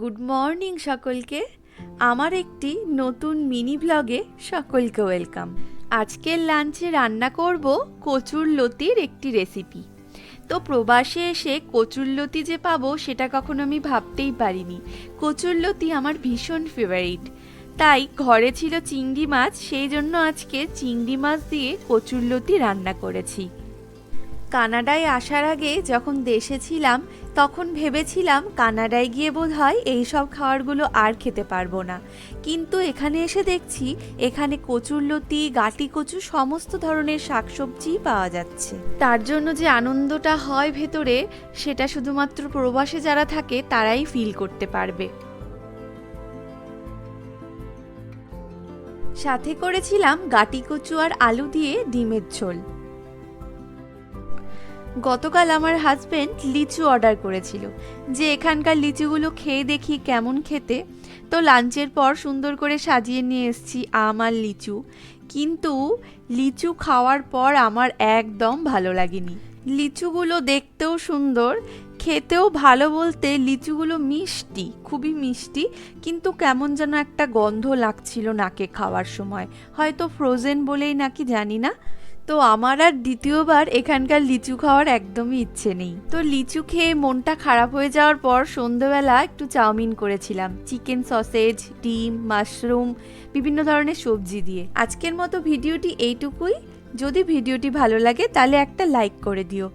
Good morning সকলকে। আমার একটি নতুন মিনি ব্লগে সকলকে ওয়েলকাম। আজকের লাঞ্চে রান্না করব কচুর লতির একটি রেসিপি। তো প্রবাসে এসে কচুরলতি যে পাবো সেটা কখনো আমি ভাবতেই পারিনি। কচুরলতি আমার ভীষণ ফেভারিট তাই ঘরে ছিল চিংড়ি মাছ, সেই জন্য আজকে চিংড়ি মাছ দিয়ে কচুরলতি রান্না করেছি। কানাডায় আসার আগে যখন দেশে ছিলাম, তখন ভেবেছিলাম কানাডায় গিয়ে বোধ হয় এইসব খাবারগুলো আর খেতে পারব না। কিন্তু এখানে এসে দেখছি, এখানে কচুরলতি গাটি কচু সমস্ত ধরনের শাকসবজিই পাওয়া যাচ্ছে। তার জন্য যে আনন্দটা হয় ভেতরে, সেটা শুধুমাত্র প্রবাসে যারা থাকে, তারাই ফিল করতে পারবে। সাথে করেছিলাম গাটি কচু আর আলু দিয়ে ডিমের ঝোল। গতকাল আমার হাজব্যান্ড লিচু অর্ডার করেছিল। যে এখানকার লিচুগুলো খেয়ে দেখি কেমন খেতে। তো লাঞ্চের পর সুন্দর করে সাজিয়ে নিয়ে এসেছি আম আর লিচু। কিন্তু লিচু খাওয়ার পর আমার একদম ভালো লাগেনি। লিচুগুলো দেখতেও সুন্দর, খেতেও ভালো বলতে লিচুগুলো মিষ্টি, খুবই মিষ্টি, কিন্তু কেমন যেন একটা গন্ধ লাগছিল নাকে খাওয়ার সময়। হয়তো ফ্রোজেন বলেই নাকি জানি না। তো আমার আর দ্বিতীয়বার এখানকার লিচু খাওয়ার একদমই ইচ্ছে নেই। তো লিচু খেয়ে মনটা খারাপ হয়ে যাওয়ার পর সন্ধেবেলা একটু চাউমিন করেছিলাম। চিকেন সসেজ, ডিম, মাশরুম, বিভিন্ন ধরনের সবজি দিয়ে। আজকের মতো ভিডিওটি এইটুকুই। যদি ভিডিওটি ভালো লাগে তাহলে একটা লাইক করে দিও।